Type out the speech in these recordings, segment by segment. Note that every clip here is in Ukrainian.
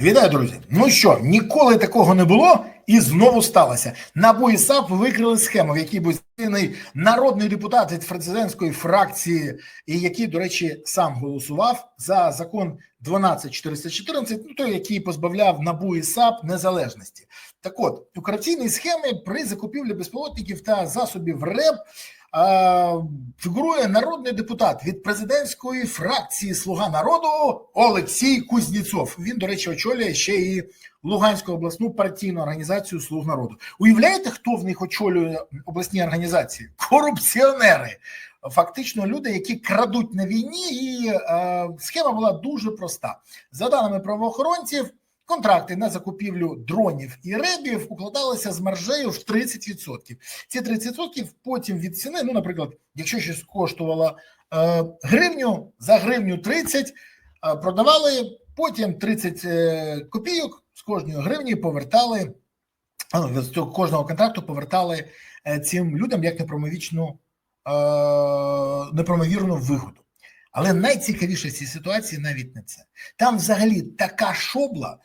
Вітаю, друзі! Ну що, ніколи такого не було, і знову сталося. НАБУ і САП викрили схему, в якій був задіяний народний депутат від президентської фракції, і який, до речі, сам голосував за закон 12414, ну той, який позбавляв НАБУ і САП незалежності. Так от у схемі при закупівлі безпілотників та засобів РЕБ а, фігурує народний депутат від президентської фракції Слуга народу Олексій Кузніцов. Він, до речі, очолює ще і Луганську обласну партійну організацію Слуг народу. Уявляєте, хто в них очолює обласні організації? Корупціонери. Фактично, люди, які крадуть на війні, і е, схема була дуже проста. За даними правоохоронців, контракти на закупівлю дронів і ребів укладалися з маржею в 30%. Ці 30% потім від ціни, ну, наприклад, якщо щось коштувало е, гривню, за гривню 30 е, продавали, потім 30 е, копійок з кожної гривні повертали, ну, з цього кожного контракту повертали е, цим людям як непромовічну, е, непромовірну вигоду. Але найцікавіше в цій ситуації навіть не це. Там взагалі така шобла,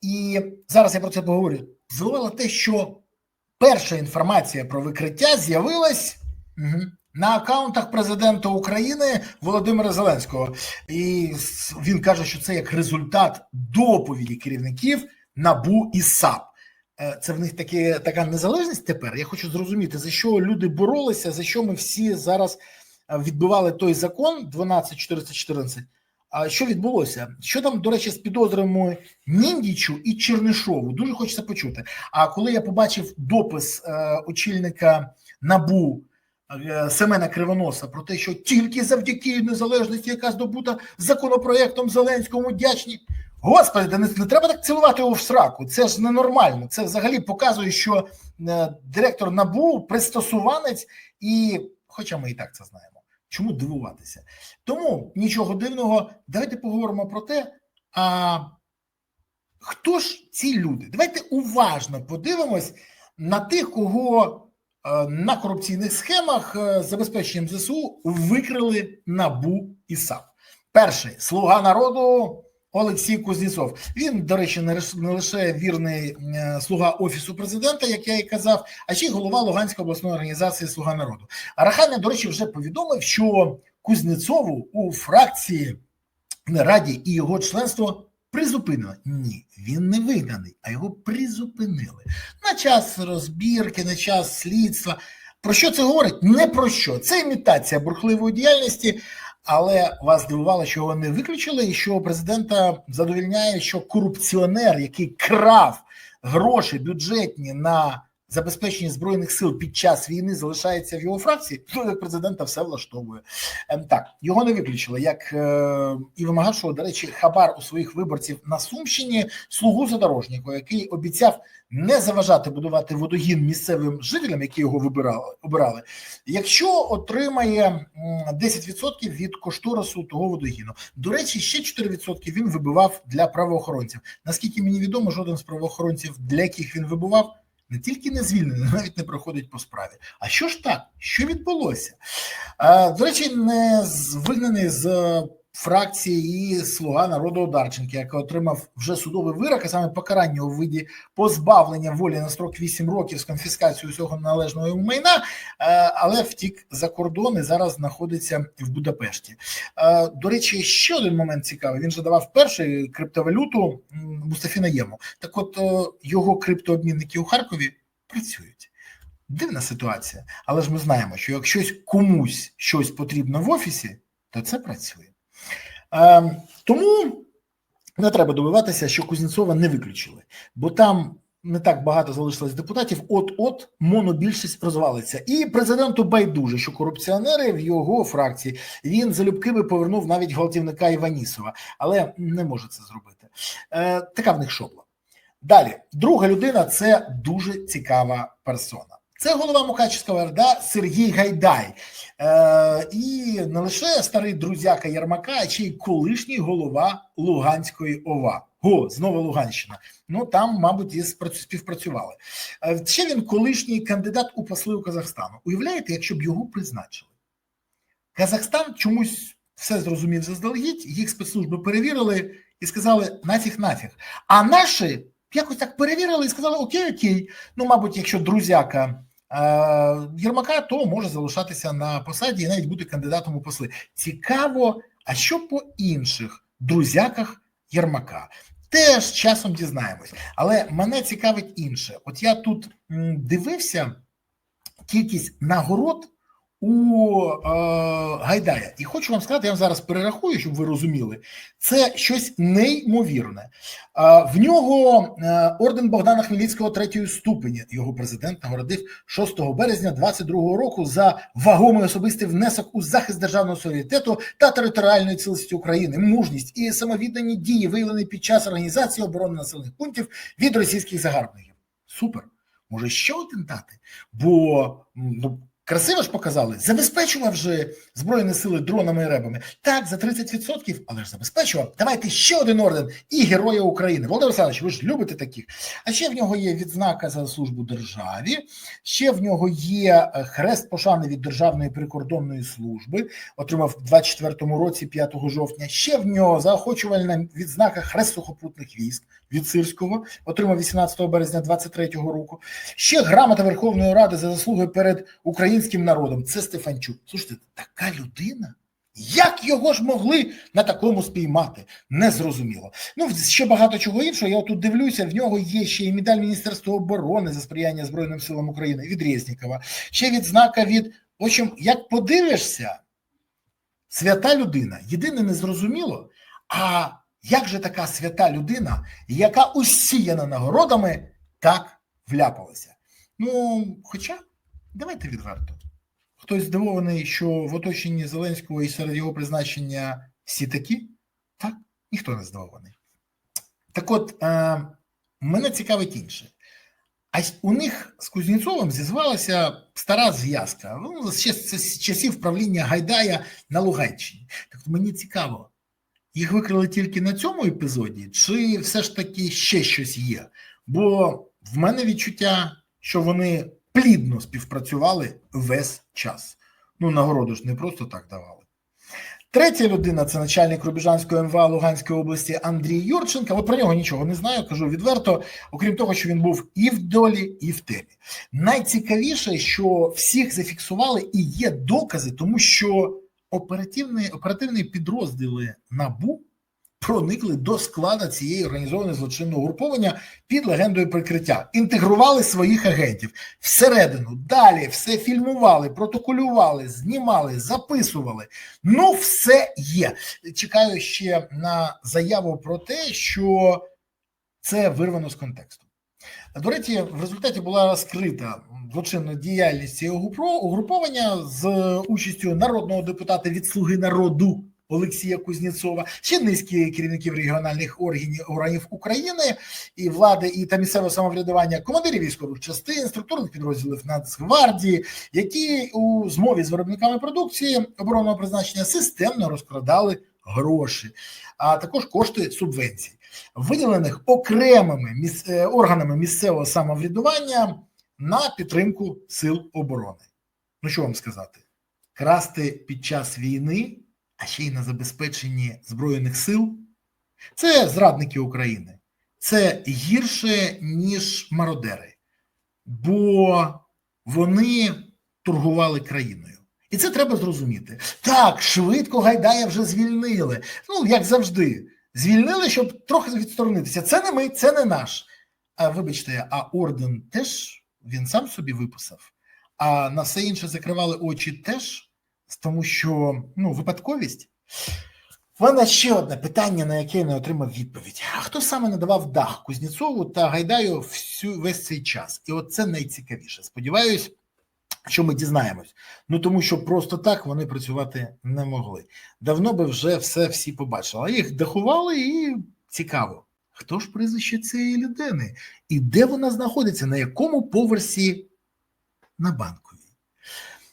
і зараз я про це поговорю. Здивувало те, що перша інформація про викриття з'явилась угу, на аккаунтах президента України Володимира Зеленського. І він каже, що це як результат доповіді керівників НАБУ і САП. Це в них такі, така незалежність тепер. Я хочу зрозуміти, за що люди боролися, за що ми всі зараз відбивали той закон 12414. А що відбулося? Що там, до речі, з підозрами Ніндічу і Чернишову? Дуже хочеться почути. А коли я побачив допис е, очільника НАБУ е, Семена Кривоноса про те, що тільки завдяки незалежності, яка здобута законопроектом Зеленському вдячні. Господи, не, не треба так цілувати його в сраку. Це ж ненормально. Це взагалі показує, що е, директор НАБУ пристосуванець, і, хоча ми і так це знаємо. Чому дивуватися? Тому нічого дивного, давайте поговоримо про те, а хто ж ці люди? Давайте уважно подивимось на тих, кого на корупційних схемах з забезпеченням ЗСУ викрили НАБУ і САП. Перший слуга народу. Олексій Кузнєцов. Він, до речі, не лише вірний слуга офісу президента, як я і казав, а ще й голова Луганської обласної організації Слуга народу. Арахамія, до речі, вже повідомив, що Кузнєцову у фракції Раді і його членство призупинено. Ні, він не вигнаний, а його призупинили на час розбірки, на час слідства. Про що це говорить? Не про що. Це імітація бурхливої діяльності. Але вас здивувало, що його не виключили, і що президента задовільняє, що корупціонер, який крав гроші бюджетні на забезпечення збройних сил під час війни, залишається в його фракції, то як президента все влаштовує. Так його не виключили, як е, і вимагавшого, до речі, хабар у своїх виборців на Сумщині слугу задорожнього, який обіцяв не заважати будувати водогін місцевим жителям, які його вибирали обирали, якщо отримає 10% від кошторису того водогіну. До речі, ще 4% він вибивав для правоохоронців. Наскільки мені відомо, жоден з правоохоронців, для яких він вибивав, не тільки не звільнений, навіть не проходить по справі. А що ж так? Що відбулося? До речі, не звільнений з фракції і слуга народу Одарченка, який отримав вже судовий вирок, а саме покарання у виді позбавлення волі на строк 8 років з конфіскацією усього належного майна, але втік за кордон і зараз знаходиться в Будапешті. До речі, ще один момент цікавий. Він же давав перший криптовалюту Мустафі Наєму. Так, от його криптообмінники у Харкові працюють. Дивна ситуація, але ж ми знаємо, що якщо комусь щось потрібно в офісі, то це працює. Е, тому не треба добиватися, що Кузнєцова не виключили, бо там не так багато залишилось депутатів. От-от монобільшість розвалиться. І президенту байдуже, що корупціонери в його фракції він залюбки би повернув навіть гвалтівника Іванісова, але не може це зробити. Е, Така в них шобла. Далі, друга людина це дуже цікава персона. Це голова Мукачівського РДА Сергій Гайдай. Е, І не лише старий друзяка Єрмака, а ще й колишній голова Луганської ОВА. Го, знову Луганщина. Ну там, мабуть, і співпрацювали. Е, ще він колишній кандидат у посли у Казахстану. Уявляєте, якщо б його призначили? Казахстан чомусь все зрозумів заздалегідь, їх спецслужби перевірили і сказали нафіг, нафіг. А наші якось так перевірили і сказали: Окей, окей. Ну, мабуть, якщо друзяка Єрмака, то може залишатися на посаді і навіть бути кандидатом у посли. Цікаво, а що по інших друзяках Єрмака? Теж часом дізнаємось. Але мене цікавить інше. От я тут дивився кількість нагород у е, Гайдая. І хочу вам сказати, я вам зараз перерахую, щоб ви розуміли, це щось неймовірне. Е, в нього е, орден Богдана Хмельницького третьої ступені. Його президент нагородив 6 березня 22 року за вагомий особистий внесок у захист державного суверенітету та територіальної цілісності України, мужність і самовіддані дії, виявлені під час організації оборони населених пунктів від російських загарбників. Супер. Може ще один дати? Бо ну, красиво ж показали, забезпечував же Збройні сили дронами і ребами. Так, за 30%, але ж забезпечував. Давайте ще один орден і Героя України. Володимир Олександрович, ви ж любите таких. А ще в нього є відзнака за службу державі, ще в нього є е, хрест пошани від Державної прикордонної служби, отримав у 24-му році, 5 жовтня. Ще в нього заохочувальна відзнака хрест сухопутних військ від Сирського, отримав 18 березня 23-го року. Ще грамота Верховної Ради за заслуги перед українським народом. Це Стефанчук. Слушайте, така людина. Як його ж могли на такому спіймати? Незрозуміло. Ну, ще багато чого іншого. Я тут дивлюся, в нього є ще і медаль Міністерства оборони за сприяння Збройним силам України від Резнікова, ще відзнака від. В общем, як подивишся, свята людина. Єдине незрозуміло, а як же така свята людина, яка усіяна нагородами, так вляпалася? Ну, хоча, давайте відверто. Хтось здивований, що в оточенні Зеленського і серед його призначення всі такі? Так, ніхто не здивований. Так от, е, мене цікавить інше. А у них з Кузнєцовим зізвалася стара зв'язка. Ну, ще з часів правління Гайдая на Луганщині. Так мені цікаво, їх викрили тільки на цьому епізоді, чи все ж таки ще щось є? Бо в мене відчуття, що вони плідно співпрацювали весь час. Ну, нагороду ж не просто так давали. Третя людина це начальник Рубіжанської МВА Луганської області Андрій Юрченко. От про нього нічого не знаю, кажу відверто, окрім того, що він був і в долі, і в темі. Найцікавіше, що всіх зафіксували і є докази, тому що оперативні, оперативні підрозділи НАБУ проникли до складу цієї організованої злочинного груповання під легендою прикриття, інтегрували своїх агентів всередину. Далі все фільмували, протоколювали, знімали, записували. Ну, все є. Чекаю ще на заяву про те, що це вирвано з контексту. До речі, в результаті була розкрита злочинна діяльність цього угруповання з участю народного депутата від Слуги народу. Олексія Кузнєцова, ще низки керівників регіональних органів органів України і влади і та місцевого самоврядування, командирів військових частин, структурних підрозділів Нацгвардії, які у змові з виробниками продукції оборонного призначення системно розкрадали гроші, а також кошти субвенцій, виділених окремими міс... органами місцевого самоврядування на підтримку сил оборони. Ну що вам сказати, красти під час війни а ще й на забезпеченні Збройних сил, це зрадники України. Це гірше, ніж мародери, бо вони торгували країною. І це треба зрозуміти. Так, швидко Гайдая вже звільнили. Ну, як завжди, звільнили, щоб трохи відсторонитися. Це не ми, це не наш. А вибачте, а орден теж він сам собі виписав, а на все інше закривали очі теж тому що ну, випадковість. У мене ще одне питання, на яке я не отримав відповідь. А хто саме надавав дах Кузнєцову та Гайдаю всю весь цей час? І от це найцікавіше. Сподіваюсь, що ми дізнаємось. Ну тому що просто так вони працювати не могли. Давно би вже все всі побачили. А їх дахували і цікаво. Хто ж прізвище цієї людини? І де вона знаходиться? На якому поверсі на банковій?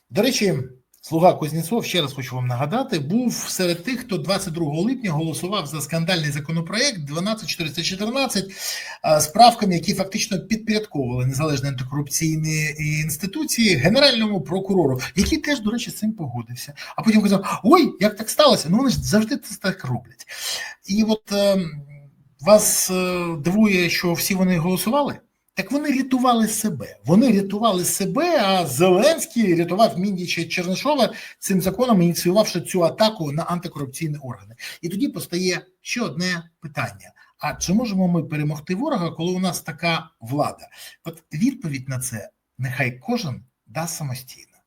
До речі. Слуга Кузнєцов, ще раз хочу вам нагадати, був серед тих, хто 22 липня голосував за скандальний законопроект 12414 а, з правками, які фактично підпорядковували незалежні антикорупційні інституції генеральному прокурору, який теж, до речі, з цим погодився. А потім казав: Ой, як так сталося? Ну вони ж завжди це так роблять. І от е, вас е, дивує, що всі вони голосували. Так вони рятували себе. Вони рятували себе, а Зеленський рятував Міндіча Чернишова цим законом, ініціювавши цю атаку на антикорупційні органи. І тоді постає ще одне питання: а чи можемо ми перемогти ворога, коли у нас така влада? От відповідь на це нехай кожен дасть самостійно.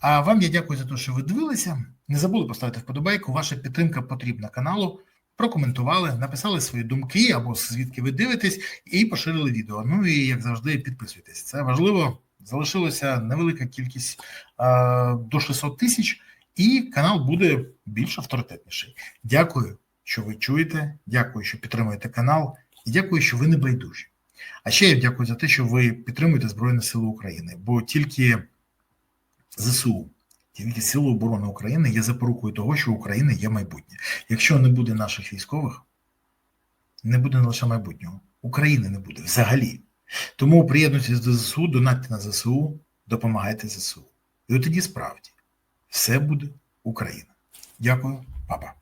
А вам я дякую за те, що ви дивилися. Не забули поставити вподобайку. Ваша підтримка потрібна каналу прокоментували, написали свої думки або звідки ви дивитесь, і поширили відео. Ну і як завжди, підписуйтесь. Це важливо. Залишилося невелика кількість а, до 600 тисяч, і канал буде більш авторитетніший. Дякую, що ви чуєте. Дякую, що підтримуєте канал, і дякую, що ви не байдужі. А ще я дякую за те, що ви підтримуєте Збройні Сили України, бо тільки ЗСУ тільки Сили оборони України є запорукою того, що Україна є майбутнє. Якщо не буде наших військових, не буде не лише майбутнього. України не буде взагалі. Тому приєднуйтесь до ЗСУ, донатьте на ЗСУ, допомагайте ЗСУ. І от тоді справді все буде Україна. Дякую, папа.